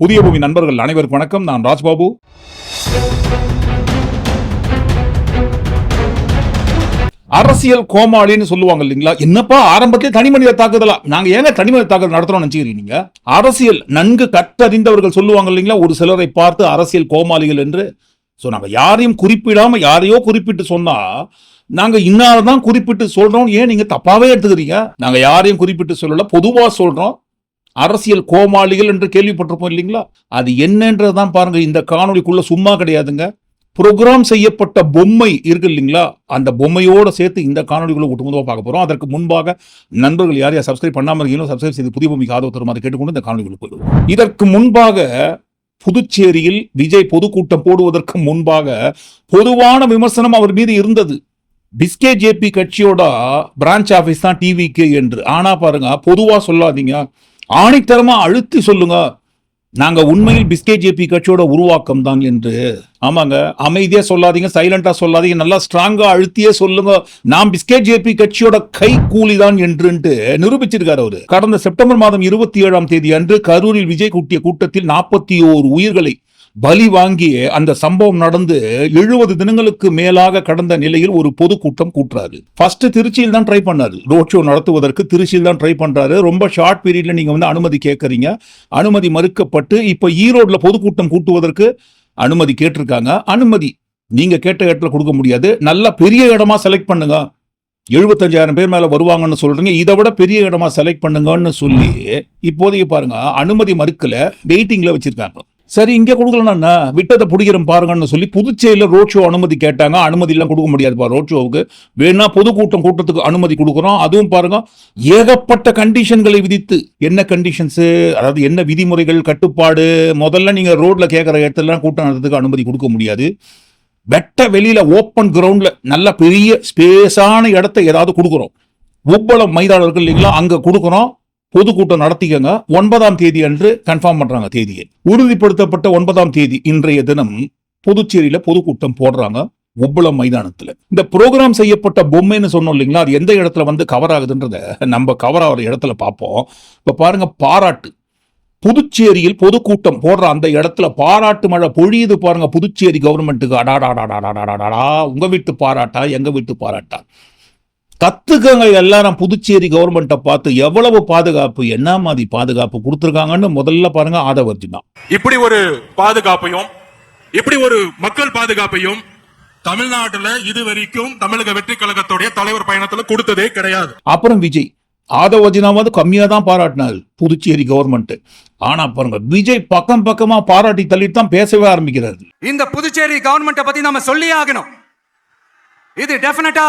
புதிய பூமி நண்பர்கள் அனைவருக்கும் வணக்கம். நான் ராஜ்பாபு. அரசியல் கோமாளின்னு சொல்லுவாங்க இல்லைங்களா? என்னப்பா ஆரம்பத்திலே தனி மனித தாக்குதலா? நாங்க ஏங்க தனி மனித தாக்குதல் நடத்துறோம் நினைச்சுக்கிறீங்க நீங்க? அரசியல் நன்கு கற்றறிந்தவர்கள் சொல்லுவாங்க இல்லைங்களா? ஒரு சிலரை பார்த்து அரசியல் கோமாளிகள் என்று. ஸோ நாங்கள் யாரையும் குறிப்பிடாம யாரையோ குறிப்பிட்டு சொன்னா நாங்க இன்னால்தான் குறிப்பிட்டு சொல்றோம். ஏன் நீங்க தப்பாவே எடுத்துக்கிறீங்க? நாங்க யாரையும் குறிப்பிட்டு சொல்லல பொதுவா சொல்றோம். அரசியல் கோமாளிகள் என்று கேள்விப்பட்டிருப்போம் இல்லைங்களா? அது என்னன்றதான் பாருங்க. இந்த காணொலிக்குள்ள சும்மா கிடையாதுங்க. ப்ரோக்ராம் செய்யப்பட்ட பொம்மை இருக்கு இல்லைங்களா? அந்த பொம்மையோடு சேர்த்து இந்த காணொலிக்குள்ள ஒட்டுமொத்தமாக பார்க்க போறோம். அதற்கு முன்பாக நண்பர்கள் யார் யார் சப்ஸ்கிரைப் பண்ணாமல் இருக்கீங்களோ சப்ஸ்கிரைப் செய்து புதிய பூமிக்கு ஆதரவு தருமாறு கேட்டுக்கொண்டு இந்த காணொலிக்குள்ள போயிடுவோம். இதற்கு முன்பாக புதுச்சேரியில் விஜய் பொதுக்கூட்டம் போடுவதற்கு முன்பாக பொதுவான விமர்சனம் அவர் மீது இருந்தது. பிஸ்கே ஜேபி கட்சியோட பிரான்ச் ஆஃபீஸ் தான் டிவிக்கு என்று. ஆனா பாருங்க பொதுவா சொல்லாதீங்க. ஆணித்தரமா அழுத்தி சொல்லுங்க. நாங்க உண்மையில் பிஸ்கே ஜேபி கட்சியோட உருவாக்கம் தான் என்று. ஆமாங்க. அமைதியா சொல்லாதீங்க சைலண்டா சொல்லாதீங்க நல்லா ஸ்ட்ராங்கா அழுத்தியே சொல்லுங்க. நாம் பிஸ்கே ஜேபி கட்சியோட கை கூலி தான் என்றுன்ட்டு நிரூபிச்சிருக்காரு அவரு. கடந்த செப்டம்பர் மாதம் இருபத்தி ஏழாம் தேதி அன்று கரூரில் விஜய் கூட்டிய கூட்டத்தில் நாற்பத்தி ஓரு உயிர்களை பலி வாங்கி அந்த சம்பவம் நடந்து எழுபது தினங்களுக்கு மேலாக கடந்த நிலையில் ஒரு பொதுக்கூட்டம் கூட்டுறாரு. ஃபர்ஸ்ட் திருச்சியில் தான் ட்ரை பண்ணாரு. ரோட் ஷோ நடத்துவதற்கு திருச்சியில் தான் ட்ரை பண்றாரு. ரொம்ப ஷார்ட் பீரியட்ல நீங்க வந்து அனுமதி கேட்கறீங்க. அனுமதி மறுக்கப்பட்டு இப்ப ஈரோட்ல பொதுக்கூட்டம் கூட்டுவதற்கு அனுமதி கேட்டிருக்காங்க. அனுமதி நீங்க கேட்ட இடத்துல கொடுக்க முடியாது. நல்ல பெரிய இடமா செலக்ட் பண்ணுங்க. எழுபத்தஞ்சாயிரம் பேர் மேல வருவாங்கன்னு சொல்றீங்க. இதை விட பெரிய இடமா செலக்ட் பண்ணுங்கன்னு சொல்லி இப்போதைக்கு பாருங்க அனுமதி மறுக்கல. வெயிட்டிங்ல வச்சிருக்காங்க. சரி இங்கே கொடுக்கலன்னா விட்டதை பிடிக்கிறோம் பாருங்கன்னு சொல்லி புதுச்சேரியில் ரோட் ஷோ அனுமதி கேட்டாங்க. அனுமதி எல்லாம் கொடுக்க முடியாதுப்பா ரோட் ஷோவுக்கு வேணா பொதுக்கூட்டம் கூட்டத்துக்கு அனுமதி கொடுக்குறோம். அதுவும் பாருங்க ஏகப்பட்ட கண்டிஷன்களை விதித்து. என்ன கண்டிஷன்ஸு அதாவது என்ன விதிமுறைகள் கட்டுப்பாடு? முதல்ல நீங்கள் ரோட்ல கேட்குற இடத்துலலாம் கூட்டம் நடத்துக்கு அனுமதி கொடுக்க முடியாது. வெட்ட வெளியில் ஓப்பன் கிரவுண்டில் நல்ல பெரிய ஸ்பேஸான இடத்த ஏதாவது கொடுக்குறோம். உப்பளம் மைதானம் இருக்கு இல்லைங்களா? அங்கே கொடுக்குறோம். பொதுக்கூட்டம் நடத்திக்கங்க. ஒன்பதாம் தேதி அன்று கன்ஃபார்ம் பண்றாங்க தேதியை. உறுதிப்படுத்தப்பட்ட ஒன்பதாம் தேதி இன்றைய தினம் புதுச்சேரியில பொதுக்கூட்டம் போடுறாங்க. உப்பளம் மைதானத்துல. இந்த ப்ரோக்ராம் செய்யப்பட்ட பொம்மைன்னு சொன்னோம் இல்லைங்களா? அது எந்த இடத்துல வந்து கவர் ஆகுதுன்றத நம்ம கவர் ஆகிற இடத்துல பார்ப்போம். இப்ப பாருங்க பாராட்டு. புதுச்சேரியில் பொதுக்கூட்டம் போடுற அந்த இடத்துல பாராட்டு மழை பொழியுது பாருங்க புதுச்சேரி கவர்மெண்ட்டுக்கு அடாடாடாடாடாடாடா உங்க வீட்டு பாராட்டா எங்க வீட்டு பாராட்டா? கத்துக்கங்க எல்லாரும் புதுச்சேரி கவர்மெண்ட்டை பார்த்து எவ்வளவு பாதுகாப்பு என்ன மாதிரி பாதுகாப்பு கொடுத்துருக்காங்கன்னு முதல்ல பாருங்க ஆதவர்ஜி தான். இப்படி ஒரு பாதுகாப்பையும் இப்படி ஒரு மக்கள் பாதுகாப்பையும் தமிழ்நாட்டுல இதுவரைக்கும் தமிழக வெற்றி கழகத்துடைய தலைவர் பயணத்துல கொடுத்ததே கிடையாது. அப்புறம் விஜய். ஆதவர்ஜினாவது கம்மியா தான் பாராட்டினார் புதுச்சேரி கவர்மெண்ட் ஆனா பாருங்க விஜய் பக்கம் பக்கமா பாராட்டி தள்ளிட்டு தான் பேசவே ஆரம்பிக்கிறாரு. இந்த புதுச்சேரி கவர்மெண்ட்டை பத்தி நம்ம சொல்லியே ஆகணும். இது டெஃபினட்டா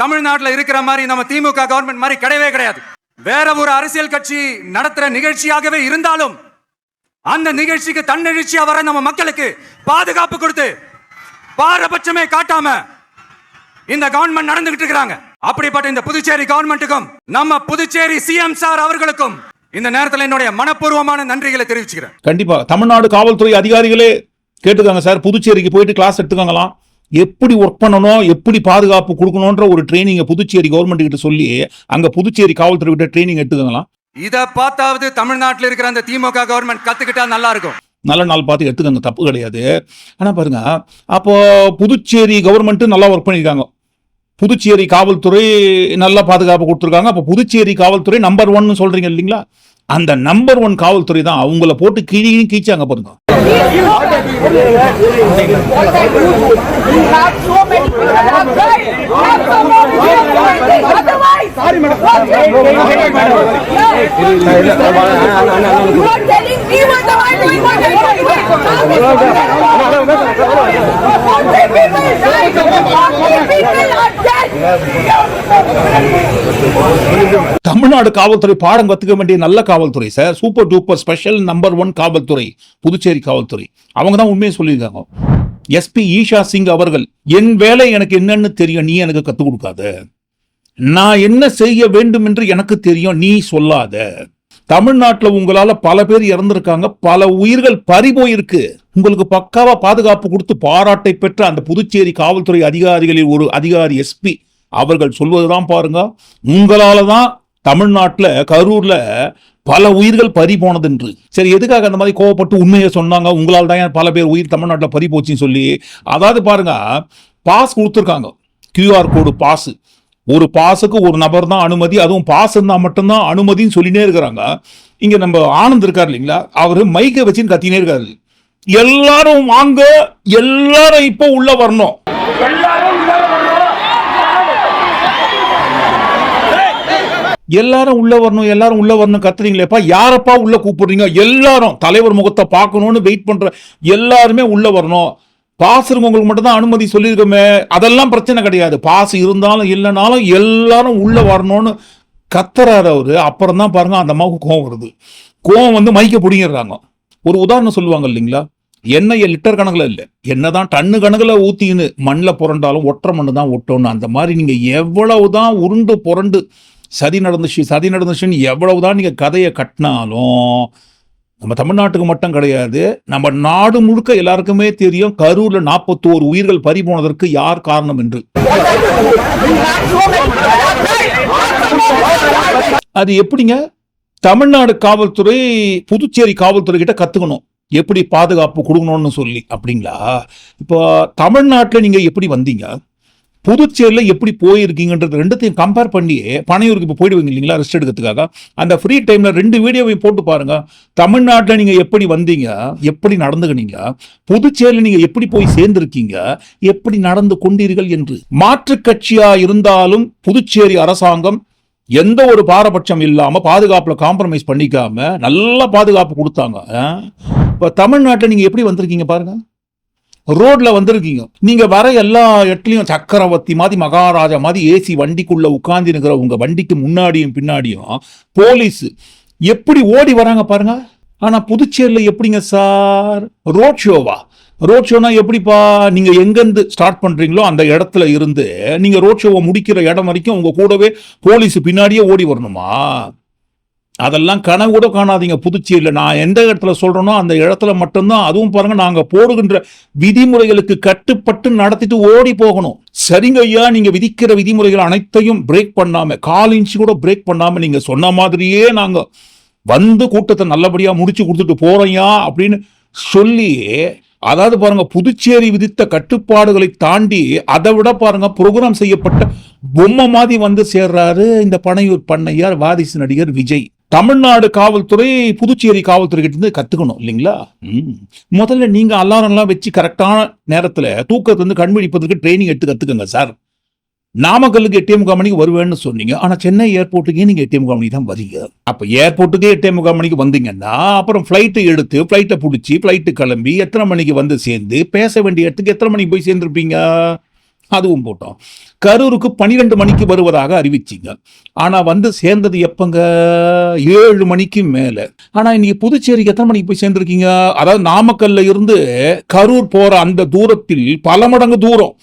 தமிழ்நாட்டில் இருக்கிற மாதிரி நம்ம திமுக கவர்மெண்ட் மாதிரி கிடையவே கிடையாது. வேற ஒரு அரசியல் கட்சி நடத்துற நிகழ்ச்சியாகவே இருந்தாலும் அந்த நிகழ்ச்சிக்கு தன்னெழுச்சியா வர நம்ம மக்களுக்கு பாதுகாப்பு கொடுத்து பாரபட்சமே காட்டாம இந்த கவர்மெண்ட் நடந்துகிட்டு இருக்கிறாங்க. அப்படிப்பட்ட இந்த புதுச்சேரி கவர்மெண்ட்டுக்கும் நம்ம புதுச்சேரி சிஎம் சார் அவர்களுக்கும் இந்த நேரத்தில் என்னுடைய மனப்பூர்வமான நன்றிகளை தெரிவிச்சுக்கிறேன். கண்டிப்பா. தமிழ்நாடு காவல்துறை அதிகாரிகளே கேட்டுக்காங்க சார். புதுச்சேரிக்கு போயிட்டு கிளாஸ் எடுத்துக்காங்களாம். எப்படி ஒர்க் பண்ணணும் எப்படி பாதுகாப்பு கொடுக்கணுன்ற ஒரு ட்ரைனிங்கை புதுச்சேரி கவர்மெண்ட் கிட்ட சொல்லி அங்க புதுச்சேரி காவல்துறை கிட்ட ட்ரைனிங் எடுத்துக்காங்களாம். இத பார்த்தாவது தமிழ்நாட்டில் இருக்கிற அந்த திமுக கவர்மெண்ட் கத்துக்கிட்டா நல்லா இருக்கும். நல்ல நாள் பார்த்து எடுத்துக்கங்க தப்பு கிடையாது. ஆனா பாருங்க அப்போ புதுச்சேரி கவர்மெண்ட் நல்லா ஒர்க் பண்ணியிருக்காங்க புதுச்சேரி காவல்துறை நல்ல பாதுகாப்பு கொடுத்துருக்காங்க. அப்போ புதுச்சேரி காவல்துறை நம்பர் ஒன்னு சொல்றீங்க இல்லைங்களா? அந்த நம்பர் ஒன் காவல்துறை தான் அவங்கள போட்டு கீழே கீச்சாங்க பாருங்க. தமிழ்நாடு காவல்துறை பாடம் கத்துக்க வேண்டிய நல்ல காவல்துறை sir super duper special number one காவல்துறை புதுச்சேரி காவல்துறை அவங்க தான் உண்மையை சொல்லியிருக்காங்க எஸ்பி ஈஷா சிங் அவர்கள் என் வேலை எனக்கு என்னன்னு தெரியும் நீ எனக்கு கத்துக் கொடுக்காத. நான் என்ன செய்ய வேண்டும் என்று எனக்கு தெரியும் நீ சொல்லாத. தமிழ்நாட்டில் உங்களால் பல பேர் இறந்திருக்காங்க பல உயிர்கள் பறி போயிருக்கு. உங்களுக்கு பக்காவாக பாதுகாப்பு கொடுத்து பாராட்டை பெற்ற அந்த புதுச்சேரி காவல்துறை அதிகாரிகளில் ஒரு அதிகாரி எஸ்பி அவர்கள் சொல்வதுதான் பாருங்க. உங்களால தான் தமிழ்நாட்டில் கரூரில் பல உயிர்கள் பறி போனது என்று சரி எதுக்காக அந்த மாதிரி கோவப்பட்டு உண்மையை சொன்னாங்க? உங்களால் தான் ஏன் பல பேர் உயிர் தமிழ்நாட்டில் பறி போச்சுன்னு சொல்லி அதாவது பாருங்க பாஸ் கொடுத்துருக்காங்க. QR code pass. ஒரு பாஸுக்கு ஒரு நபர் தான் அனுமதி அதுவும் பாஸ் இருந்தால் மட்டும்தான் அனுமதின்னு சொல்லினே இருக்கிறாங்க. இங்க நம்ம ஆனந்த் இருக்கார் இல்லைங்களா? அவர் மைக்கை வச்சுன்னு கத்தினே இருக்காரு. எல்லாரும் வாங்க எல்லாரும் இப்போ உள்ள வரணும். எல்லாரும் உள்ள வரணும் எல்லாரும் உள்ள வரணும் கத்துறீங்களேப்பா யாரப்பா உள்ள கூப்பிடுறீங்க? எல்லாரும். தலைவர் முகத்தை பார்க்கணும்னு வெயிட் பண்ற எல்லாருமே உள்ள வரணும். பாஸ் இருக்கவங்களுக்கு மட்டும் தான் அனுமதி சொல்லியிருக்கோமே. அதெல்லாம் பிரச்சனை கிடையாது. பாஸ் இருந்தாலும் இல்லைனாலும் எல்லாரும் உள்ள வரணும்னு கத்துறாரு அவரு. அப்புறம் தான் பாருங்க அந்த அம்மாவுக்கு கோவம் வருது. கோவம் வந்து மைக்க பிடிங்கிடுறாங்க. ஒரு உதாரணம் சொல்லுவாங்க இல்லைங்களா? எண்ணெயை லிட்டர் கணக்கில் இல்லை. என்னதான் டன்னு கணக்கில் ஊற்றின்னு மண்ணில் புரண்டாலும் ஒற்றை மண்ணு தான் ஒட்டணும் அந்த மாதிரி நீங்கள் எவ்வளவு தான் உருண்டு புரண்டு சதி நடந்துச்சு சதி நடந்துச்சுன்னு எவ்வளவுதான் நீங்கள் கதையை கட்டினாலும் நம்ம தமிழ்நாட்டுக்கு மட்டும் கிடையாது நம்ம நாடு முழுக்க எல்லாருக்குமே தெரியும் கரூர்ல நாற்பத்தோரு உயிர்கள் பறி போனதற்கு யார் காரணம் என்று. அது எப்படிங்க? தமிழ்நாடு காவல்துறை புதுச்சேரி காவல்துறை கிட்ட கத்துக்கணும். எப்படி பாதுகாப்பு கொடுக்கணும்னு சொல்லி அப்படிங்களா? இப்போ தமிழ்நாட்டில் நீங்கள் எப்படி வந்தீங்க? புதுச்சேரியில் எப்படி போயிருக்கீங்கன்றது ரெண்டுத்தையும் கம்பேர் பண்ணி பனையூருக்கு இப்போ போயிடுவீங்க இல்லைங்களா ரெஸ்ட் எடுக்கிறதுக்காக. அந்த ஃப்ரீ டைமில் ரெண்டு வீடியோவையும் போட்டு பாருங்க. தமிழ்நாட்டில் நீங்கள் எப்படி வந்தீங்க எப்படி நடந்துக்கினீங்க புதுச்சேரியில் நீங்கள் எப்படி போய் சேர்ந்திருக்கீங்க எப்படி நடந்து கொண்டீர்கள் என்று. மாற்று கட்சியாக இருந்தாலும் புதுச்சேரி அரசாங்கம் எந்த ஒரு பாரபட்சம் இல்லாமல் பாதுகாப்பில் காம்ப்ரமைஸ் பண்ணிக்காம நல்ல பாதுகாப்பு கொடுத்தாங்க. இப்போ தமிழ்நாட்டில் நீங்கள் எப்படி வந்திருக்கீங்க பாருங்கள் ரோட்ல வந்திருக்கீங்க. நீங்க வர எல்லா இடத்துலயும் சக்கரவர்த்தி மாதிரி மகாராஜா மாதிரி ஏசி வண்டிக்குள்ள உட்கார்ந்து இருக்கிற உங்க வண்டிக்கு முன்னாடியும் பின்னாடியும் போலீஸ் எப்படி ஓடி வராங்க பாருங்க. ஆனா புதுச்சேரியில் எப்படிங்க சார்? ரோட் ஷோவா? ரோட் ஷோனா எப்படிப்பா? நீங்க எங்கேருந்து ஸ்டார்ட் பண்றீங்களோ அந்த இடத்துல இருந்து நீங்க ரோட் ஷோவை முடிக்கிற இடம் வரைக்கும் உங்க கூடவே போலீஸ் பின்னாடியே ஓடி வரணுமா? அதெல்லாம் கனவு கூட காணாதீங்க. புதுச்சேரியில் நான் எந்த இடத்துல சொல்கிறேனோ அந்த இடத்துல மட்டும்தான். அதுவும் பாருங்கள் நாங்கள் போடுகின்ற விதிமுறைகளுக்கு கட்டுப்பட்டு நடத்திட்டு ஓடி போகணும். சரிங்க ஐயா நீங்கள் விதிக்கிற விதிமுறைகள் அனைத்தையும் பிரேக் பண்ணாமல் கால் இன்ச்சு கூட பிரேக் பண்ணாமல் நீங்கள் சொன்ன மாதிரியே நாங்கள் வந்து கூட்டத்தை நல்லபடியாக முடிச்சு கொடுத்துட்டு போகிறோம்யா அப்படின்னு சொல்லி அதாவது பாருங்க புதுச்சேரி விதித்த கட்டுப்பாடுகளை தாண்டி அதை விட பாருங்க ப்ரோக்ராம் செய்யப்பட்ட பொம்மை மாதிரி வந்து சேர்றாரு இந்த பனையூர் பண்ணையார் வாரிசு நடிகர் விஜய். தமிழ்நாடு காவல்துறை புதுச்சேரி காவல்துறை கிட்ட இருந்து கத்துக்கணும் இல்லைங்களா? முதல்ல நீங்க அலாரம்லாம் வச்சு கரெக்டான நேரத்துல தூக்கத்தை வந்து கண் ட்ரைனிங் எடுத்து கத்துக்கங்க சார் நாமக்கல்லுக்கு எட்டே முக்கால் மணிக்கு வருவேன்னு சொன்னீங்க. ஆனால் சென்னை ஏர்போர்ட்டுக்கே நீங்கள் எட்டே முக்கால் மணிக்கு தான் வரீங்க? அப்போ ஏர்போர்ட்டுக்கே எட்டே முக்கால் மணிக்கு வந்தீங்கன்னா அப்புறம் ஃப்ளைட்டை எடுத்து ஃப்ளைட்டை பிடிச்சி ஃப்ளைட்டு கிளம்பி எத்தனை மணிக்கு வந்து சேர்ந்து பேச வேண்டிய இடத்துக்கு எத்தனை மணிக்கு போய் சேர்ந்துருப்பீங்க? அதுவும் போட்டோம். கரூருக்கு பன்னிரெண்டு மணிக்கு வருவதாக அறிவிச்சிங்க. ஆனால் வந்து சேர்ந்தது எப்பங்க? ஏழு மணிக்கு மேலே. ஆனால் இன்னைக்கு புதுச்சேரிக்கு எத்தனை மணிக்கு போய் சேர்ந்துருக்கீங்க? அதாவது நாமக்கல்ல இருந்து கரூர் போகிற அந்த தூரத்தில் பல மடங்கு தூரம்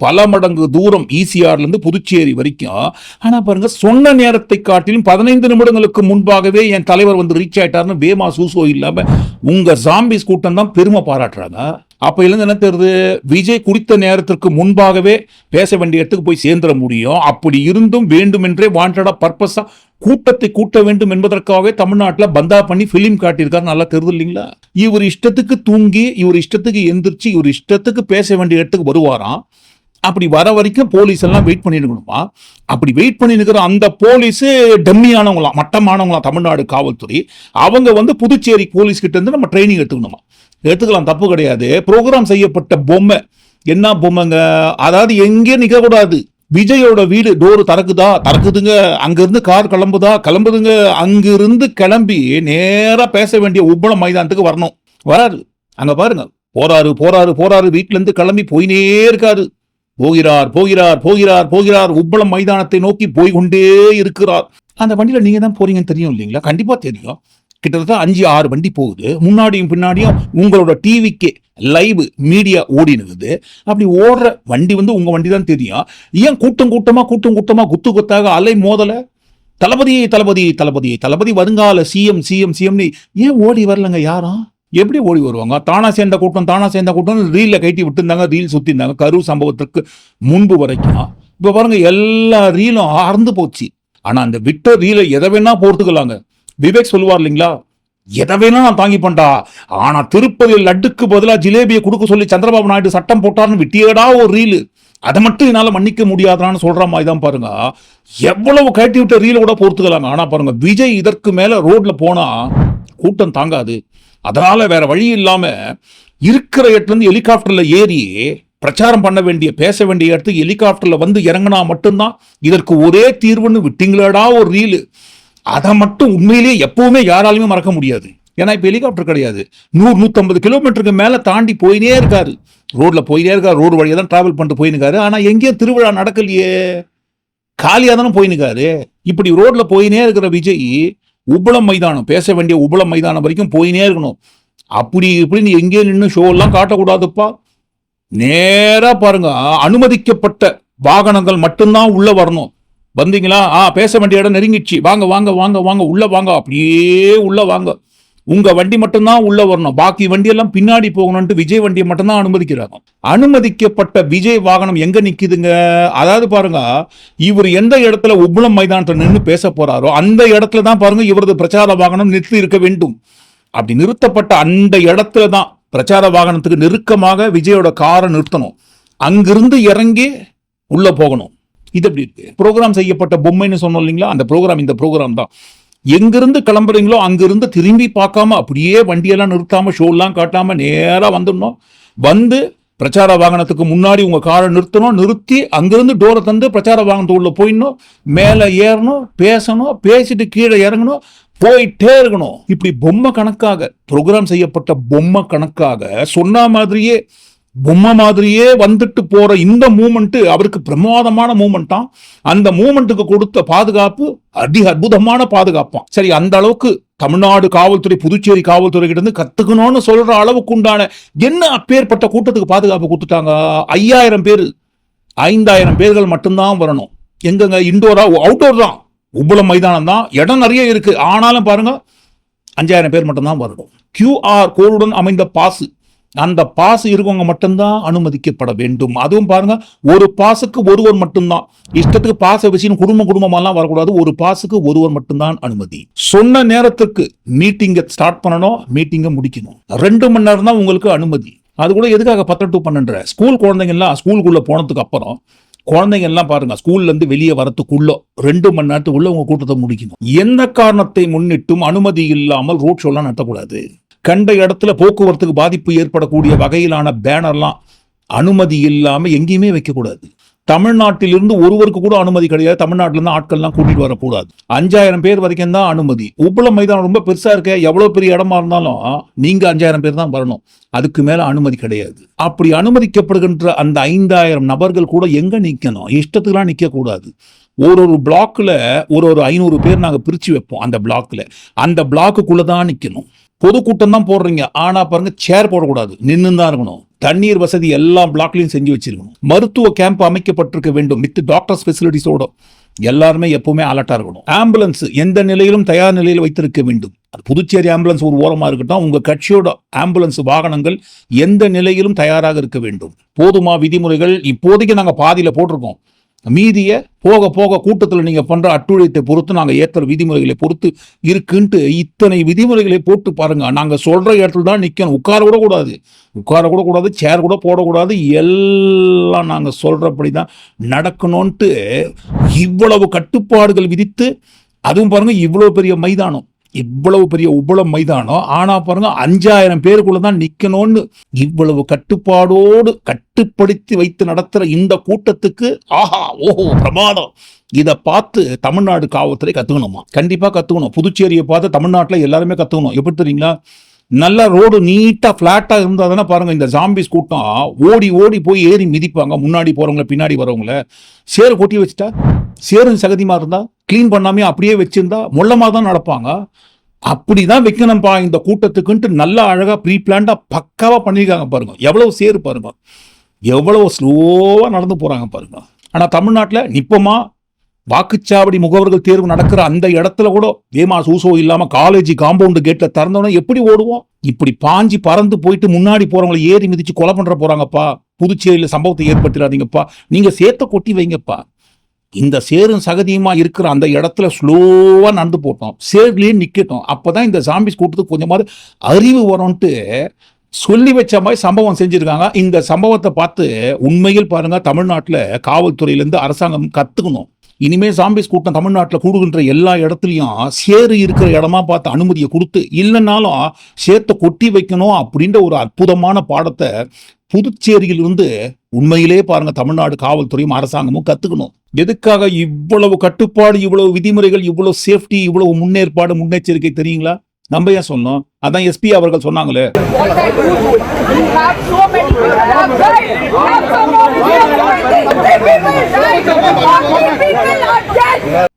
பல மடங்கு தூரம் ஈசிஆர்லேருந்து புதுச்சேரி வரைக்கும். ஆனால் பாருங்க சொன்ன நேரத்தை காட்டிலும் பதினைந்து நிமிடங்களுக்கு முன்பாகவே என் தலைவர் வந்து ரீச் ஆயிட்டாருன்னு வேமா சூசோ இல்லாமல் உங்கள் ஜாம்பிஸ் கூட்டம் தான் பெருமை பாராட்டுறாங்க. அப்போ இருந்து என்ன தெரியுது? விஜய் குறித்த நேரத்திற்கு முன்பாகவே பேச வேண்டிய இடத்துக்கு போய் சேர்ந்துட முடியும். அப்படி இருந்தும் வேண்டுமென்றே வாண்டடா பர்பஸாக கூட்டத்தை கூட்ட வேண்டும் என்பதற்காகவே தமிழ்நாட்டில் பந்தா பண்ணி ஃபிலிம் காட்டியிருக்காரு நல்லா தெரியுது இல்லைங்களா? இவர் இஷ்டத்துக்கு தூங்கி இவர் இஷ்டத்துக்கு எந்திரிச்சு இவர் இஷ்டத்துக்கு பேச வேண்டிய இடத்துக்கு வருவாராம். அப்படி வர வரைக்கும் போலீஸ் எல்லாம் வெயிட் பண்ணிருக்கணுமா அப்படி வெயிட் பண்ணி இருக்கிற அந்த போலீஸ் டம்மியானவங்களாம் மட்டமானவங்களாம் தமிழ்நாடு காவல்துறை. அவங்க வந்து புதுச்சேரி போலீஸ் கிட்ட இருந்து நம்ம ட்ரைனிங் எடுத்துக்கணுமா? எடுத்துக்கலாம் தப்பு கிடையாது. ப்ரோக்ராம் செய்யப்பட்ட பொம்மை. என்ன பொம்மைங்க? அதாவது எங்கேயும் நிற்கக்கூடாது. விஜயோட வீடு டோர் திறக்குதா? திறக்குதுங்க. அங்கிருந்து கார் கிளம்புதா? கிளம்புதுங்க. அங்கிருந்து கிளம்பி நேராக பேச வேண்டிய உப்பள மைதானத்துக்கு வரணும். வராரு. அங்க பாருங்க. போறாரு போறாரு போறாரு. வீட்டிலேருந்து கிளம்பி போயினே இருக்காரு. போகிறார் போகிறார் போகிறார் போகிறார். உப்பளம் மைதானத்தை நோக்கி போய் கொண்டே இருக்கிறார். அந்த வண்டியில் நீங்க தான் போறீங்கன்னு தெரியும் இல்லைங்களா? கண்டிப்பாக தெரியும். கிட்டத்தட்ட அஞ்சு ஆறு வண்டி போகுது. முன்னாடியும் பின்னாடியும் உங்களோட டிவிக்கே லைவ் மீடியா ஓடினுக்குது அப்படி ஓடுற வண்டி வந்து உங்கள் வண்டி தான் தெரியும். ஏன் கூட்டம் கூட்டமாக கூட்டம் கூட்டமாக குத்து குத்தாக அலை மோதலை? தளபதி தளபதி தளபதி தளபதி வருங்கால சிஎம் சிஎம் சிஎம்னு ஏன் ஓடி வரலங்க யாரும்? எப்படி ஓடி வருவாங்க? தானா சேர்ந்த கூட்டம் தானா சேர்ந்த கூட்டம் ரீலில் கட்டி விட்டுருந்தாங்க ரீல் சுற்றிருந்தாங்க கரு சம்பவத்திற்கு முன்பு வரைக்கும். இப்போ பாருங்க எல்லா ரீலும் அறந்து போச்சு. ஆனால் அந்த விட்ட ரீலை எதை வேணா போர்த்துக்கலாங்க விவேக் சொல்லுவார் இல்லைங்களா? எதை வேணா நான் தாங்கி பண்டா. ஆனா திருப்பதியில் லட்டுக்கு பதிலாக ஜிலேபியை கொடுக்க சொல்லி சந்திரபாபு நாயுடு சட்டம் போட்டார்னு விட்டியடா ஒரு ரீலு. அதை மட்டும் என்னால் மன்னிக்க முடியாதான்னு சொல்கிற மாதிரி தான் பாருங்க. எவ்வளவு கட்டி விட்ட ரீல கூட பொறுத்துக்கலாங்க ஆனால் பாருங்க விஜய் இதற்கு மேலே ரோட்ல போனா கூட்டம் தாங்காது. அதனால வேற வழி இல்லாமல் இருக்கிற இடத்துலேருந்து ஹெலிகாப்டரில் ஏறி பிரச்சாரம் பண்ண வேண்டிய பேச வேண்டிய இடத்துக்கு ஹெலிகாப்டரில் வந்து இறங்கினா மட்டும்தான் இதற்கு ஒரே தீர்வுன்னு விட்டிங்களடா ஒரு ரீலு. அதை மட்டும் உண்மையிலேயே எப்பவுமே யாராலையுமே மறக்க முடியாது. ஏன்னா இப்போ ஹெலிகாப்டர் கிடையாது. நூறு நூற்றம்பது கிலோமீட்டருக்கு மேலே தாண்டி போயினே இருக்காரு. ரோட்ல போயினே இருக்காரு. ரோடு வழியாக தான் டிராவல் பண்ணிட்டு போயினுக்காரு. ஆனால் எங்கேயும் திருவிழா நடக்கலையே. காலியாக தானே போயினுக்காரு. இப்படி ரோட்ல போயினே இருக்கிற விஜய் உபளம் மைதானம் பேச வேண்டிய உபளம் மைதானம் வரைக்கும் போயினே இருக்கணும். அப்படி இப்படின்னு எங்கேயும் நின்று ஷோலாம் காட்டக்கூடாதுப்பா. நேராக பாருங்க அனுமதிக்கப்பட்ட வாகனங்கள் மட்டும்தான் உள்ளே வரணும். வந்தீங்களா? ஆ பேச வேண்டிய இடம் நெருங்கிடுச்சு. வாங்க வாங்க வாங்க வாங்க உள்ளே வாங்க. அப்படியே உள்ளே வாங்க. உங்கள் வண்டி மட்டும்தான் உள்ளே வரணும். பாக்கி வண்டியெல்லாம் பின்னாடி போகணும்ட்டு விஜய் வண்டியை மட்டும்தான் அனுமதிக்கிறாங்க. அனுமதிக்கப்பட்ட விஜய் வாகனம் எங்கே நிற்கிதுங்க அதாவது பாருங்க இவர் எந்த இடத்துல உப்புளம் மைதானத்தில் நின்று பேச போகிறாரோ அந்த இடத்துல தான் பாருங்க இவரது பிரச்சார வாகனம் நிறுத்தி இருக்க வேண்டும். அப்படி நிறுத்தப்பட்ட அந்த இடத்துல தான் பிரச்சார வாகனத்துக்கு நெருக்கமாக விஜயோட காரை நிறுத்தணும். அங்கிருந்து இறங்கி உள்ளே போகணும். இது எப்படி இருக்கு? ப்ரோக்ராம் செய்யப்பட்ட பொம்மைன்னு சொன்னோம் இல்லைங்களா? அந்த ப்ரோக்ராம் இந்த ப்ரோக்ராம் தான். எங்கிருந்து கிளம்புறீங்களோ அங்கிருந்து திரும்பி பார்க்காம அப்படியே வண்டியெல்லாம் நிறுத்தாம ஷோலாம் காட்டாம நேராக வந்துடணும். வந்து பிரச்சார வாகனத்துக்கு முன்னாடி உங்கள் காரை நிறுத்தணும். நிறுத்தி அங்கேருந்து டோரை தந்து பிரச்சார வாகனத்துக்குள்ள போயிடணும். மேலே ஏறணும் பேசணும் பேசிட்டு கீழே இறங்கணும் போயிட்டே இருக்கணும். இப்படி பொம்மை கணக்காக ப்ரோக்ராம் செய்யப்பட்ட பொம்மை கணக்காக சொன்ன மாதிரியே பொம்மை மாதிரியே வந்துட்டு போற இந்த மூமெண்ட் அவருக்கு பிரமாதமான மூமெண்ட் தான் அந்த மூமெண்ட்டுக்கு கொடுத்த பாதுகாப்பு அதி அற்புதமான பாதுகாப்பாம். சரி அந்த அளவுக்கு தமிழ்நாடு காவல்துறை புதுச்சேரி காவல்துறை கிட்ட இருந்து கத்துக்கணும்னு சொல்ற அளவுக்கு உண்டான என்ன அப்பேற்பட்ட கூட்டத்துக்கு பாதுகாப்பு கொடுத்துட்டாங்க? ஐயாயிரம் பேர். ஐந்தாயிரம் பேர்கள் மட்டும்தான் வரணும். எங்கங்க? இண்டோரா அவுட்டோர் தான். உப்பளம் மைதானம் தான். இடம் நிறைய இருக்கு. ஆனாலும் பாருங்க அஞ்சாயிரம் பேர் மட்டும்தான் வரணும். கியூஆர் கோடுடன் அமைந்த பாசு. அந்த பாஸ் இருக்கவங்க மட்டும்தான் அனுமதிக்கப்பட வேண்டும். அதுவும் பாருங்க ஒரு பாஸுக்கு ஒருவர் மட்டும்தான். இஷ்டத்துக்கு பாச விஷயம் குடும்ப குடும்பமெல்லாம் வரக்கூடாது. ஒரு பாஸுக்கு ஒருவர் மட்டும்தான் அனுமதி. சொன்ன நேரத்துக்கு மீட்டிங்கை ஸ்டார்ட் பண்ணணும் மீட்டிங்கை முடிக்கணும். ரெண்டு மணி நேரம் தான் உங்களுக்கு அனுமதி. அது கூட எதுக்காக பத்து டு பன்னெண்டு ஸ்கூல் குழந்தைங்கலாம் ஸ்கூலுக்குள்ள போனதுக்கு அப்புறம் குழந்தைங்க எல்லாம் பாருங்க ஸ்கூல்ல இருந்து வெளியே வரத்துக்குள்ள ரெண்டு மணி நேரத்துக்குள்ள உங்க கூட்டத்தை முடிக்கணும். எந்த காரணத்தை முன்னிட்டும் அனுமதி இல்லாமல் ரோட் ஷோலாம் நடத்தக்கூடாது. கண்ட இடத்துல போக்குவரத்துக்கு பாதிப்பு ஏற்படக்கூடிய வகையிலான பேனர்லாம் அனுமதி இல்லாமல் எங்கேயுமே வைக்கக்கூடாது தமிழ்நாட்டிலிருந்து ஒருவருக்கு கூட அனுமதி கிடையாது. தமிழ்நாட்டில் இருந்து ஆட்கள்லாம் கூட்டிகிட்டு வரக்கூடாது. அஞ்சாயிரம் பேர் வரைக்கும் தான் அனுமதி. உப்பளம் மைதானம் ரொம்ப பெருசாக இருக்க எவ்வளோ பெரிய இடமா இருந்தாலும் நீங்கள் அஞ்சாயிரம் பேர் தான் வரணும். அதுக்கு மேலே அனுமதி கிடையாது. அப்படி அனுமதிக்கப்படுகின்ற அந்த ஐந்தாயிரம் நபர்கள் கூட எங்கே நிற்கணும் இஷ்டத்துக்குலாம் நிற்கக்கூடாது ஒரு ஒரு பிளாக்கில் ஒரு ஒரு ஐநூறு பேர் நாங்கள் பிரித்து வைப்போம் அந்த பிளாக்கில் அந்த பிளாக்குக்குள்ளே தான் நிற்கணும் பொதுக்கூட்டம் தான் போடுறீங்க. ஆனா பாருங்க சேர் போடக்கூடாது. நின்று தான் இருக்கணும். தண்ணீர் வசதி எல்லா பிளாக்லையும் செஞ்சு வச்சிருக்கணும். மருத்துவ கேம்ப் அமைக்கப்பட்டிருக்க வேண்டும். வித் டாக்டர்ஸ் ஃபெசிலிட்டிஸோட எல்லாருமே எப்பவுமே அலர்ட்டா இருக்கணும். ஆம்புலன்ஸ் எந்த நிலையிலும் தயார் நிலையில் வைத்திருக்க வேண்டும். அது புதுச்சேரி ஆம்புலன்ஸ் ஒரு ஓரமாக இருக்கட்டும் உங்கள் கட்சியோட ஆம்புலன்ஸ் வாகனங்கள் எந்த நிலையிலும் தயாராக இருக்க வேண்டும். போதுமா விதிமுறைகள் இப்போதைக்கு நாங்கள் பாதியில் போட்டிருக்கோம். மீதியை போக போக கூட்டத்தில் நீங்கள் பண்ணுற அட்டுழியத்தை பொறுத்து நாங்கள் ஏற்ற விதிமுறைகளை பொறுத்து இருக்குன்ட்டு இத்தனை விதிமுறைகளை போட்டு பாருங்கள் நாங்கள் சொல்கிற இடத்துல தான் நிற்கணும் உட்கார கூட கூடாது. உட்கார கூட கூடாது. சேர் கூட போடக்கூடாது எல்லாம் நாங்கள் சொல்கிறபடி தான் நடக்கணும்ன்ட்டு இவ்வளவு கட்டுப்பாடுகள் விதித்து அதுவும் பாருங்கள் இவ்வளோ பெரிய மைதானம். இவ்வளவு பெரிய உபளம் மைதானம் ஆனா பாருங்க அஞ்சாயிரம் பேருக்குள்ள தான் நிக்கணும்னு இவ்வளவு கட்டுப்பாடோடு கட்டுப்படுத்தி வைத்து நடத்துற இந்த கூட்டத்துக்கு ஆஹா ஓஹோ பிரமாதம். இதை பார்த்து தமிழ்நாடு காவல்துறை கத்துக்கணுமா? கண்டிப்பா கத்துக்கணும். புதுச்சேரியை பார்த்து தமிழ்நாட்டில் எல்லாருமே கத்துக்கணும். எப்படி தெரியுங்களா? நல்ல ரோடு நீட்டா பிளாட்டா இருந்தா தானே பாருங்க இந்த ஜாம்பிஸ் கூட்டம் ஓடி ஓடி போய் ஏறி மிதிப்பாங்க. முன்னாடி போறவங்கள பின்னாடி வரவங்கள. சேறு கொட்டி வச்சுட்டா? சேரும் சகதியமா இருந்தா? க்ளீன் பண்ணாமே அப்படியே வச்சிருந்தா மொல்லமாக தான் நடப்பாங்க. அப்படி தான் வைக்கணும்ப்பா இந்த கூட்டத்துக்குன்ட்டு நல்லா அழகாக ப்ரீ பிளான்டாக பக்காவாக பண்ணியிருக்காங்க பாருங்க. எவ்வளோ சேரு பாருங்க. எவ்வளோ ஸ்லோவாக நடந்து போகிறாங்க பாருங்க. ஆனால் தமிழ்நாட்டில் நிப்பமாக வாக்குச்சாவடி முகவர்கள் தேர்வு நடக்கிற அந்த இடத்துல கூட வேமா சூசோ இல்லாமல் காலேஜ் காம்பவுண்டு கேட்டில் திறந்தோன்னா எப்படி ஓடுவோம்? இப்படி பாஞ்சி பறந்து போயிட்டு முன்னாடி போகிறவங்கள ஏறி மிதித்து கொலை பண்ணுற போகிறாங்கப்பா புதுச்சேரியில் சம்பவத்தை ஏற்படுத்திடாதீங்கப்பா. நீங்கள் சேர்த்த கொட்டி வைங்கப்பா. இந்த சேரும் சகதியுமா இருக்கிற அந்த இடத்துல ஸ்லோவாக நடந்து போட்டோம். சேர்லேயே நிற்கட்டும் அப்போ தான் இந்த ஜாம்பிஸ் கூட்டத்துக்கு கொஞ்சமாவது அறிவு வரும்ன்ட்டு சொல்லி வச்ச மாதிரி சம்பவம் செஞ்சுருக்காங்க. இந்த சம்பவத்தை பார்த்து உண்மையில் பாருங்க தமிழ்நாட்டில் காவல்துறையிலேருந்து அரசாங்கம் கற்றுக்கணும் இனிமே சாம்பிஸ் கூட்டம் தமிழ்நாட்டில் கூடுகின்ற எல்லா இடத்துலையும் சேரு இருக்கிற இடமா பார்த்து அனுமதியை கொடுத்து இல்லைன்னாலும் சேர்த்தை கொட்டி வைக்கணும் அப்படின்ற ஒரு அற்புதமான பாடத்தை புதுச்சேரியிலிருந்து உண்மையிலே பாருங்க தமிழ்நாடு காவல்துறையும் அரசாங்கமும் கத்துக்கணும். எதுக்காக இவ்வளவு கட்டுப்பாடு இவ்வளவு விதிமுறைகள் இவ்வளவு சேஃப்டி இவ்வளவு முன்னேற்பாடு முன்னெச்சரிக்கை தெரியுங்களா? நம்ம ஏன் சொன்னோம்? அதான் எஸ்பி அவர்கள் சொன்னாங்களே.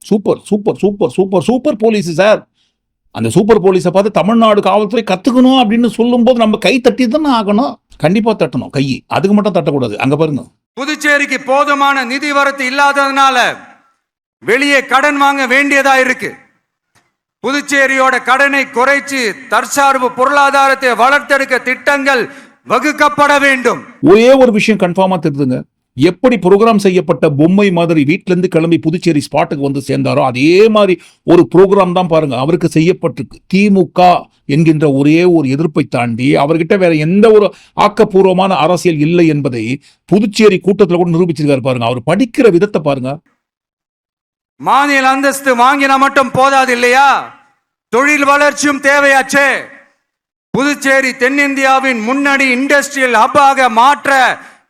Super super super super super police sir. அந்த சூப்பர் போலீஸை பார்த்து தமிழ்நாடு காவல்துறை கத்துக்கணும் அப்படின்னு சொல்லும்போது நம்ம கை தட்டி தானே ஆகணும். கண்டிப்பா தட்டணும் கை. அதுக்கு மட்டும் தட்டக்கூடாது. அங்க பாருங்க. புதுச்சேரிக்கு போதுமான நிதி வரத்து இல்லாததுனால வெளியே கடன் வாங்க வேண்டியதா இருக்கு. புதுச்சேரியோட கடனை குறைச்சு தற்சார்பு பொருளாதாரத்தை வளர்த்தெடுக்க திட்டங்கள் வகுக்கப்பட வேண்டும். ஒரே ஒரு விஷயம் கன்ஃபார்மா தெரிஞ்சுங்க. எப்படி ப்ரோக்ராம் செய்யப்பட்ட பொம்மை மாதிரி வீட்டிலேருந்து கிளம்பி புதுச்சேரி ஸ்பாட்டுக்கு வந்து சேர்ந்தாரோ அதே மாதிரி ஒரு ப்ரோக்ராம் தான் பாருங்க. அவருக்கு செய்யப்பட்டிருக்கு. திமுக என்கின்ற ஒரே ஒரு எதிர்ப்பை தாண்டி அவர்கிட்ட வேற எந்த ஒரு ஆக்கப்பூர்வமான அரசியல் இல்லை என்பதை புதுச்சேரி கூட்டத்தில் கூட நிரூபிச்சிருக்காரு பாருங்க. அவர் படிக்கிற விதத்தை பாருங்க. மாநில அந்தஸ்து வாங்கினா மட்டும் போதாது இல்லையா? தொழில் வளர்ச்சியும் தேவையாச்சே. புதுச்சேரி தென்னிந்தியாவின் முன்னணி இண்டஸ்ட்ரியல் ஹப்பாக மாற்ற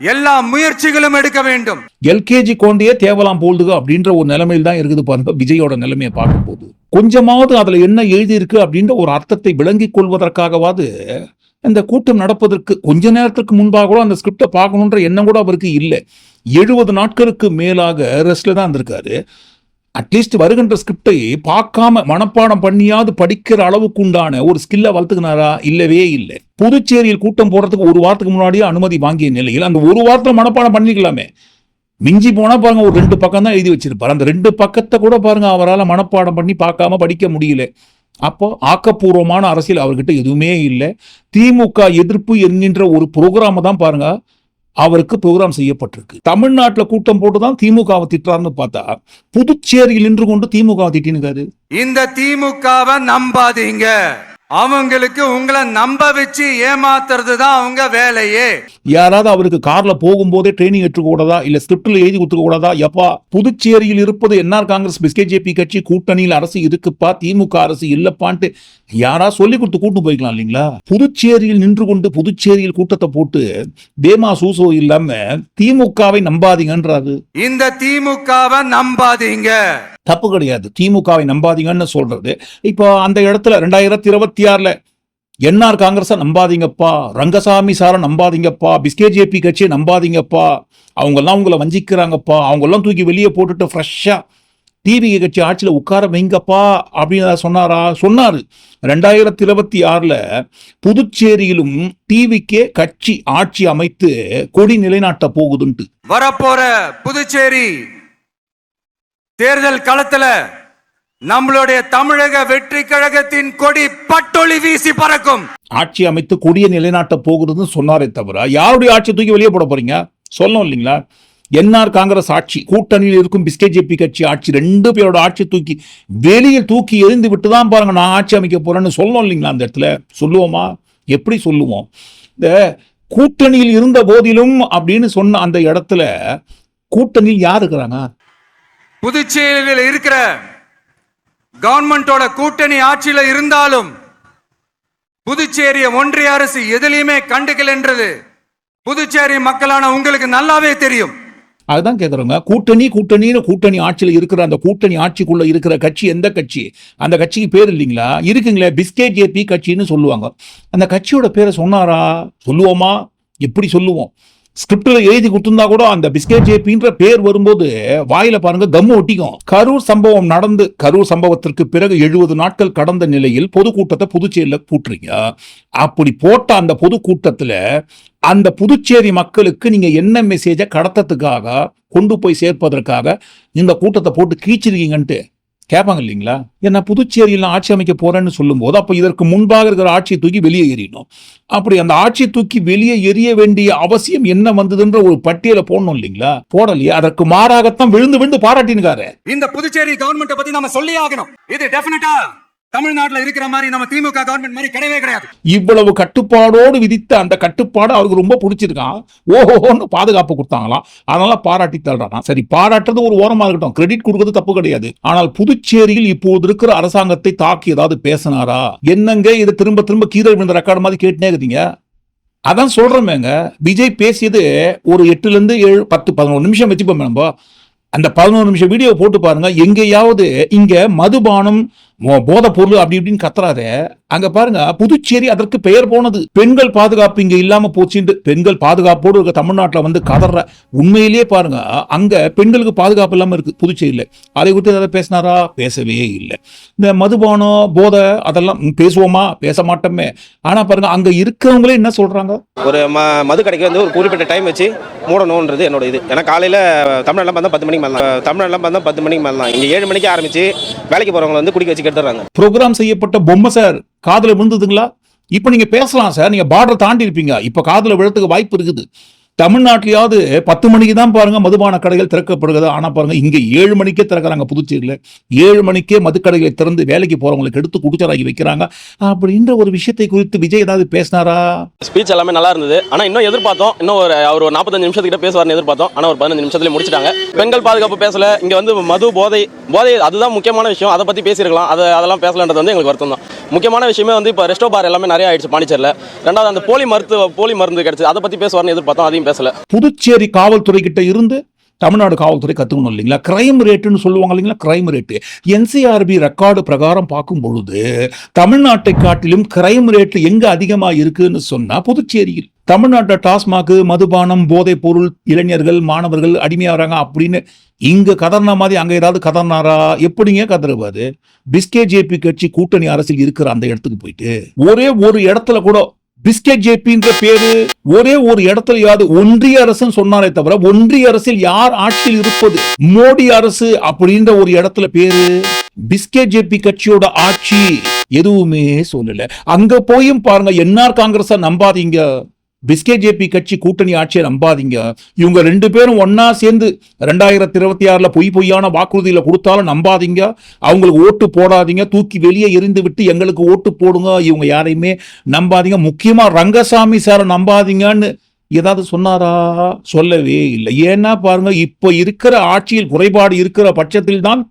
எல்லா முயற்சிகளும் எடுக்க வேண்டும். எல்கேஜி கொண்டே தேவலாம் போல்துக அப்படின்ற ஒரு நிலைமையில் தான் இருக்குது பாருங்க விஜயோட நிலைமையை பார்க்கும்போது. கொஞ்சமாவது அதுல என்ன எழுதியிருக்கு அப்படின்ற ஒரு அர்த்தத்தை விளங்கிக் கொள்வதற்காகவாது இந்த கூட்டம் நடப்பதற்கு கொஞ்ச நேரத்துக்கு முன்பாக கூட அந்த ஸ்கிரிப்டை பார்க்கணுன்ற எண்ணம் கூட அவருக்கு இல்லை. எழுபது நாட்களுக்கு மேலாக ரெஸ்ட்ல தான் இருந்திருக்காரு. அட்லீஸ்ட் வருகின்ற ஸ்கிரிப்டை பார்க்காம மனப்பாடம் பண்ணியாவது படிக்கிற அளவுக்கு உண்டான ஒரு ஸ்கில்லை வளர்த்துக்கினாரா? இல்லவே இல்லை. புதுச்சேரியில் கூட்டம் போடுறதுக்கு ஒரு வாரத்துக்கு முன்னாடியே அனுமதி வாங்கிய நிலையில் அந்த ஒரு வாரத்தில் மனப்பாடம் பண்ணிக்கலாமே மிஞ்சி போனால் பாருங்க ஒரு ரெண்டு பக்கம் தான் எழுதி வச்சிருப்பாரு. அந்த ரெண்டு பக்கத்தை கூட பாருங்க அவரால் மனப்பாடம் பண்ணி பார்க்காம படிக்க முடியல. அப்போ ஆக்கப்பூர்வமான அரசியல் அவர்கிட்ட எதுவுமே இல்லை. திமுக எதிர்ப்பு என்கின்ற ஒரு புரோகிராமை தான் பாருங்க அவருக்கு ப்ரோக்ராம் செய்யப்பட்டிருக்கு. தமிழ்நாட்டுல கூட்டம் போட்டுதான் திமுகவை திட்டார்னு பார்த்தா புதுச்சேரியில் நின்று கொண்டு திமுகவை திட்டினுக்காரு. இந்த திமுகவை நம்பாதீங்க. அவங்களுக்கு உங்களை நம்ப வச்சு ஏமாத்துறது தான் அவங்க வேலையே. யாராவது அவருக்கு கார்ல போகும்போதே ட்ரைனிங் எடுத்துக்கூடாதா இல்ல ஸ்கிரிப்ட்ல எழுதி கொடுத்துக்க கூடாதா எப்பா புதுச்சேரியில் இருப்பது என்ஆர் காங்கிரஸ் பிஸ்கேஜேபி கட்சி கூட்டணியில் அரசு இருக்குப்பா திமுக அரசு இல்லப்பான்ட்டு யாரா சொல்லி கொடுத்து கூட்டு போய்க்கலாம் இல்லைங்களா? புதுச்சேரியில் நின்று கொண்டு புதுச்சேரியில் கூட்டத்தை போட்டு பேமா சூசோ இல்லாம திமுகவை நம்பாதீங்கன்றாரு. இந்த திமுகவை நம்பாதீங்க. தப்பு கிடையாது. திமுகவை நம்பாதீங்கன்னு சொல்றது. இப்போ அந்த இடத்துல ரெண்டாயிரத்தி இருபத்தி ஆறுல என்ஆர் காங்கிரஸை நம்பாதீங்கப்பா ரங்கசாமி சாரை நம்பாதீங்கப்பா பிஸ்கேஜேபி கட்சியை நம்பாதீங்கப்பா அவங்கெல்லாம் உங்களை வஞ்சிக்கிறாங்கப்பா அவங்கெல்லாம் தூக்கி வெளியே போட்டுட்டு ஃப்ரெஷ்ஷாக டிவி கட்சி ஆட்சியில் உட்கார வைங்கப்பா அப்படின்னு சொன்னாரா? சொன்னாரு. ரெண்டாயிரத்தி இருபத்தி ஆறுல புதுச்சேரியிலும் டிவிக்கே கட்சி ஆட்சி அமைத்து கொடி நிலைநாட்ட போகுதுன்ட்டு. வரப்போற புதுச்சேரி தேர்தல் களத்துல நம்மளுடைய தமிழக வெற்றி கழகத்தின் கொடி பட்டொளி வீசி பறக்கும். ஆட்சி அமைத்து கொடிய நிலைநாட்ட போகுதுன்னு சொன்னாரே தவிர யாருடைய ஆட்சி தூக்கி வெளியே போட போறீங்க? சொல்லணும் இல்லைங்களா? என்ஆர் காங்கிரஸ் ஆட்சி கூட்டணியில் இருக்கும் பிஸ்கேஜேபி கட்சி ஆட்சி ரெண்டு பேரோட ஆட்சி தூக்கி வெளியில் தூக்கி எரிந்து விட்டு தான் பாருங்க நான் ஆட்சி அமைக்க போறேன்னு சொல்லணும் இல்லைங்களா அந்த இடத்துல? சொல்லுவோமா? எப்படி சொல்லுவோம்? இந்த கூட்டணியில் இருந்த போதிலும் அப்படின்னு சொன்ன அந்த இடத்துல கூட்டணியில் யார் இருக்கிறாங்க? புதுச்சேரியில் இருக்கிற கவர்மெண்டோட கூட்டணி ஆட்சியில் இருந்தாலும் புதுச்சேரிய ஒன்றிய அரசு எதுலையுமே கண்டுக்கலன்றது புதுச்சேரி மக்களான உங்களுக்கு நல்லாவே தெரியும். அதுதான் கேட்குறோங்க கூட்டணி கூட்டணின்னு கூட்டணி ஆட்சியில் இருக்கிற அந்த கூட்டணி ஆட்சிக்குள்ள இருக்கிற கட்சி எந்த கட்சி? அந்த கட்சிக்கு பேர் இல்லைங்களா? இருக்குங்களே பிஸ்கேட் ஜேபி கட்சின்னு சொல்லுவாங்க. அந்த கட்சியோட பேரை சொன்னாரா? சொல்லுவோமா? எப்படி சொல்லுவோம்? ஸ்கிரிப்டில் எழுதி கொடுத்திருந்தா கூட அந்த பிஸ்கெட் ஜேபின்ற பேர் வரும்போது வாயில பாருங்க கம்மு ஒட்டிக்கும். கரூர் சம்பவம் நடந்து கரூர் சம்பவத்திற்கு பிறகு எழுபது நாட்கள் கடந்த நிலையில் பொதுக்கூட்டத்தை புதுச்சேரியில் கூட்டுறீங்க. அப்படி போட்ட அந்த பொதுக்கூட்டத்தில் அந்த புதுச்சேரி மக்களுக்கு நீங்க என்ன மெசேஜை கடத்தத்துக்காக கொண்டு போய் சேர்ப்பதற்காக இந்த கூட்டத்தை போட்டு கீச்சிருக்கீங்கன்ட்டு கேட்பாங்க இல்லைங்களா? என்ன புதுச்சேரியில் ஆட்சி அமைக்க போறேன்னு சொல்லும்போது அப்போ இதற்கு முன்பாக இருக்கிற ஆட்சியை தூக்கி வெளியே எறியணும் அப்படி அந்த ஆட்சியை தூக்கி வெளியே எறிய வேண்டிய அவசியம் என்ன வந்ததுன்ற ஒரு பட்டியலை போடணும் இல்லைங்களா? போடலையே அதற்கு மாறாகத்தான் விழுந்து விழுந்து பாராட்டினுக்காரு. இந்த புதுச்சேரி கவர்மெண்ட் பத்தி நம்ம சொல்லி ஆகணும். இது டெபினட்டா தமிழ்நாட்டில் இருக்கிற மாதிரி நம்ம திமுக கவர்மெண்ட் மாதிரி கிடையவே கிடையாது. இவ்வளவு கட்டுப்பாடோடு விதித்த அந்த கட்டுப்பாடு அவருக்கு ரொம்ப பிடிச்சிருக்கான் ஓஹோன்னு பாதுகாப்பு கொடுத்தாங்களாம் அதனால பாராட்டி தள்ளுறான் சரி பாராட்டுறது ஒரு ஓரமா இருக்கட்டும். கிரெடிட் கொடுக்கறது தப்பு கிடையாது. ஆனால் புதுச்சேரியில் இப்போது இருக்கிற அரசாங்கத்தை தாக்கி ஏதாவது பேசினாரா? என்னங்க இதை திரும்ப திரும்ப கீரை விழுந்த ரெக்கார்டு மாதிரி கேட்டுனே இருக்கீங்க? அதான் சொல்றோமேங்க விஜய் பேசியது ஒரு எட்டுல இருந்து ஏழு பத்து பதினோரு நிமிஷம் வச்சுப்போம் நம்ம அந்த பதினோரு நிமிஷம் வீடியோ போட்டு பாருங்க. எங்கேயாவது இங்க மதுபானம் போதை பொருள் அப்படி இப்படின்னு கத்துறாத. அங்க பாருங்க புதுச்சேரி அதற்கு பெயர் போனது. பெண்கள் பாதுகாப்பு இங்க இல்லாம போச்சுண்டு பெண்கள் பாதுகாப்போடு இருக்க தமிழ்நாட்டில் வந்து கதற. உண்மையிலேயே பாருங்க அங்க பெண்களுக்கு பாதுகாப்பு இல்லாம இருக்கு புதுச்சேரியில. அதை குறித்து ஏதாவது பேசினாரா? பேசவே இல்லை. இந்த மதுபானம் போதை அதெல்லாம் பேசுவோமா? பேச மாட்டோமே. ஆனா பாருங்க அங்க இருக்கிறவங்களே என்ன சொல்றாங்க? ஒரு ம மது கடைக்கு வந்து ஒரு குறிப்பிட்ட டைம் வச்சு மூடணும்ன்றது என்னோட இது. ஏன்னா காலையில் தமிழ்நாட்டில் பார்த்தா பத்து மணிக்கு மேலாம் தமிழ்நாட்டில் பார்த்தா பத்து மணிக்கு மேலே தான். இங்கே ஏழு மணிக்கு ஆரம்பிச்சு வேலைக்கு போகிறவங்க வந்து குடிக்க வச்சு கெடுத்துறாங்க ப்ரோக்ராம் செய்யப்பட்ட பொம்மை சார் காதுல விழுந்ததுங்களா? இப்போ நீங்க பேசலாம் சார் நீங்க பார்டர் தாண்டி இருப்பீங்க. இப்போ காதல விழறதுக்கு வாய்ப்பு இருக்குது. தமிழ்நாட்டிலேயாவது பத்து மணிக்கு தான் பாருங்க மதுபான கடைகள் திறக்கப்படுகிறது. ஆனால் பாருங்க இங்கே ஏழு மணிக்கே திறக்கிறாங்க புதுச்சேரியில். ஏழு மணிக்கே மதுக்கடைகளை திறந்து வேலைக்கு போறவங்களுக்கு எடுத்து குடிச்சராகி வைக்கிறாங்க. அப்படின்ற ஒரு விஷயத்தை குறித்து விஜய் ஏதாவது பேசினாரா? ஸ்பீச் எல்லாமே நல்லா இருந்தது. ஆனால் இன்னும் எதிர்பார்த்தோம். இன்னும் ஒரு அவர் ஒரு நாற்பத்தஞ்சு நிமிஷத்துக்கிட்ட பேசுவார்னு எதிர்பார்த்தோம். ஆனால் ஒரு பதினஞ்சு நிமிஷத்துல முடிச்சிட்டாங்க. பெண்கள் பாதுகாப்பு பேசல. இங்கே வந்து மது போதை போதை அதுதான் முக்கியமான விஷயம். அதை பற்றி பேசியிருக்கலாம். அதை அதெல்லாம் பேசலன்றது வந்து எங்களுக்கு வருத்தம் தான். முக்கியமான விஷயமே வந்து இப்போ ரெஸ்டோ பார் எல்லாமே நிறைய ஆயிடுச்சு பாண்டிச்சேரியில். ரெண்டாவது அந்த போலி மருத்துவ போலி மருந்து கிடைச்சு அதை பற்றி பேசுவார்னு எதிர்பார்த்தோம். எதையும் பேசல. புதுச்சேரி காவல்துறை கிட்ட இருந்து தமிழ்நாடு காவல்துறை கத்துக்கணும் இல்லைங்களா? கிரைம் ரேட்டுன்னு சொல்லுவாங்க இல்லைங்களா? கிரைம் ரேட்டு என்சிஆர்பி ரெக்கார்டு பிரகாரம் பார்க்கும் பொழுது தமிழ்நாட்டை காட்டிலும் கிரைம் ரேட்டு எங்க அதிகமா இருக்குன்னு சொன்னா புதுச்சேரியில். தமிழ்நாட்டை டாஸ்மாக் மதுபானம் போதைப் பொருள் இளைஞர்கள் மாணவர்கள் அடிமையாகிறாங்க அப்படின்னு இங்க கதர்னா மாதிரி அங்க ஏதாவது கதர்னாரா? எப்படிங்க கதறுவாரு பிஸ்கே ஜேபி கட்சி கூட்டணி அரசில் இருக்கிற அந்த இடத்துக்கு போயிட்டு ஒரே ஒரு இடத்துல கூட பிஸ்கெட் ஜேபின்ற பேரு ஒரே ஒரு இடத்துலயாவது ஒன்றிய அரசுன்னு சொன்னாரே தவிர ஒன்றிய அரசில் யார் ஆட்சியில் இருப்பது? மோடி அரசு அப்படின்ற ஒரு இடத்துல பேரு பிஸ்கெட் ஜேபி கட்சியோட ஆட்சி எதுவுமே சொல்லல. அங்க போயும் பாருங்க என்ஆர் காங்கிரஸ நம்பாதீங்க. பிஸ்கே ஜேபி கட்சி கூட்டணி ஆட்சியை நம்பாதீங்க இவங்க ரெண்டு பேரும் ஒன்னா சேர்ந்து ரெண்டாயிரத்தி இருபத்தி ஆறுல பொய் பொய்யான வாக்குறுதியில கொடுத்தாலும் நம்பாதீங்க. அவங்களுக்கு ஓட்டு போடாதீங்க. தூக்கி வெளியே எரிந்து விட்டு எங்களுக்கு ஓட்டு போடுங்க. இவங்க யாரையுமே நம்பாதீங்க. முக்கியமா ரங்கசாமி சாரை நம்பாதீங்கன்னு ஏதாவது சொன்னாரா? சொல்லவே இல்லை. ஏன்னா பாருங்க இப்போ இருக்கிற ஆட்சியில் குறைபாடு இருக்கிற பட்சத்தில் தான்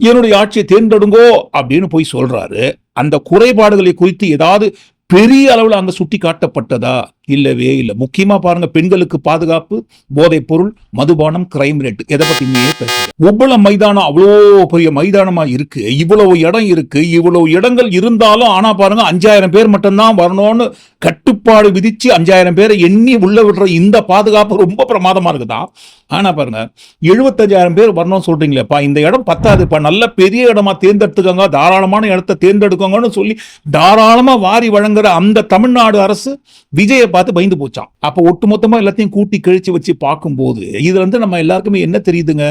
என்னுடைய ஆட்சியை தேர்ந்தெடுங்கோ அப்படின்னு போய் சொல்றாரு. அந்த குறைபாடுகளை குறித்து ஏதாவது பெரிய அளவில் அங்கே சுட்டி காட்டப்பட்டதா இல்லவே இல்லை. முக்கியமா பாருங்க பெண்களுக்கு பாதுகாப்பு போதைப் பொருள் மதுபானம் கிரைம் ரேட் எதை பத்தியுமே பேசுங்க மைதானம் அவ்வளோ பெரிய மைதானமா இருக்கு. இவ்வளவு இடம் இருக்கு. இவ்வளவு இடங்கள் இருந்தாலும் ஆனா பாருங்க அஞ்சாயிரம் பேர் மட்டும்தான் வரணும்னு கட்டுப்பாடு விதிச்சு அஞ்சாயிரம் பேரை எண்ணி உள்ள விடுற இந்த பாதுகாப்பு ரொம்ப பிரமாதமா இருக்குதா? ஆனா பாருங்க எழுபத்தஞ்சாயிரம் பேர் வரணும்னு சொல்றீங்களேப்பா இந்த இடம் பத்தாதுப்பா நல்ல பெரிய இடமா தேர்ந்தெடுத்துக்கோங்க தாராளமான இடத்தை தேர்ந்தெடுக்கோங்கன்னு சொல்லி தாராளமா வாரி வழங்குற அந்த தமிழ்நாடு அரசு விஜயை பார்த்து பயந்து போச்சான் அப்போ ஒட்டுமொத்தமாக எல்லாத்தையும் கூட்டி கழிச்சு வச்சு பார்க்கும்போது இதுல இருந்து நம்ம எல்லாருக்குமே என்ன தெரியுதுங்க?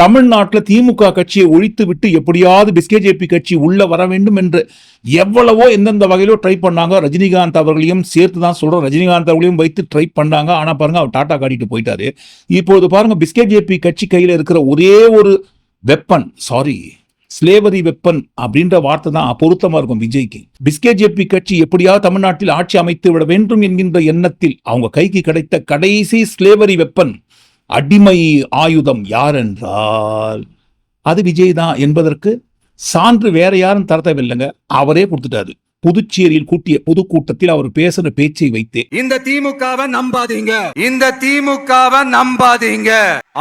தமிழ்நாட்டில் திமுக கட்சியை ஒழித்து விட்டு எப்படியாவது பிஸ்கேஜேபி கட்சி உள்ள வர வேண்டும் என்று எவ்வளவோ எந்தெந்த வகையிலோ ட்ரை பண்ணாங்க. ரஜினிகாந்த் அவர்களையும் சேர்த்து தான் சொல்கிறோம் ரஜினிகாந்த் அவர்களையும் வைத்து ட்ரை பண்ணாங்க. ஆனால் பாருங்க அவர் டாட்டா காட்டிட்டு போயிட்டாரு. இப்போது பாருங்க பிஸ்கேஜேபி கட்சி கையில் இருக்கிற ஒரே ஒரு வெப்பன் சாரி ஸ்லேவரி வெப்பன் அப்படின்ற வார்த்தை தான் பொருத்தமா இருக்கும் விஜய்க்கு. பிஸ்கே ஜேபி கட்சி எப்படியாவது தமிழ்நாட்டில் ஆட்சி அமைத்து விட வேண்டும் என்கின்ற எண்ணத்தில் அவங்க கைக்கு கிடைத்த கடைசி ஸ்லேவரி வெப்பன் அடிமை ஆயுதம் யார் என்றால் அது விஜய் தான் என்பதற்கு சான்று வேற யாரும் தர தேவையில்லைங்க அவரே கொடுத்துட்டாரு. புதுச்சேரியில் கூட்டிய பொதுக்கூட்டத்தில் அவர் பேசுற பேச்சை வைத்தே. இந்த திமுகவை நம்பாதீங்க. இந்த திமுகவை நம்பாதீங்க.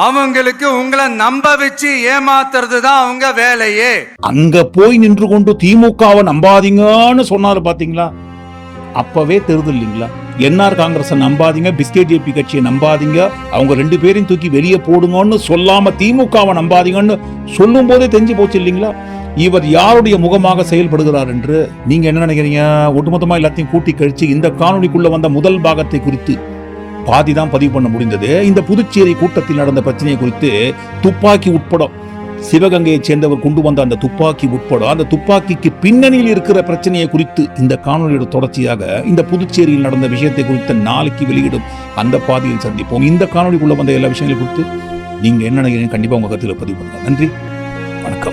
அவங்களுக்கு உங்களை நம்ப வச்சு ஏமாத்துறது தான் அவங்க வேலையே. அங்க போய் நின்று கொண்டு திமுகவை நம்பாதீங்கன்னு சொன்னாரு பாத்தீங்களா? அப்பவே தெரியுது இல்லைங்களா? என்ஆர் காங்கிரஸை நம்பாதீங்க பிஸ்கெட் ஜேபி கட்சியை நம்பாதீங்க அவங்க ரெண்டு பேரையும் தூக்கி வெளியே போடுங்கன்னு சொல்லாம திமுகவை நம்பாதீங்கன்னு சொல்லும் போதே தெரிஞ்சு போச்சு இல்லைங்களா? இவர் யாருடைய முகமாக செயல்படுகிறார் என்று நீங்க என்ன நினைக்கிறீங்க? ஒட்டுமொத்தமா எல்லாத்தையும் கூட்டி கழிச்சு இந்த காணொலிக்குள்ள வந்த முதல் பாகத்தை குறித்து பாதி தான் பதிவு பண்ண முடிந்தது. இந்த புதுச்சேரி கூட்டத்தில் நடந்த பிரச்சனையை குறித்து துப்பாக்கி உட்பட சிவகங்கையைச் சேர்ந்தவர் கொண்டு வந்த அந்த துப்பாக்கி உட்பட அந்த துப்பாக்கிக்கு பின்னணியில் இருக்கிற பிரச்சனையை குறித்து இந்த காணொலியோட தொடர்ச்சியாக இந்த புதுச்சேரியில் நடந்த விஷயத்தை குறித்து நாளைக்கு வெளியிடும். அந்த பாதையில் சந்திப்போம். இந்த காணொலிக்குள்ள வந்த எல்லா விஷயங்களையும் குறித்து நீங்க என்ன நினைக்கிறீங்க கண்டிப்பா உங்க கருத்தில் பதிவு பண்ணுங்க. நன்றி. வணக்கம்.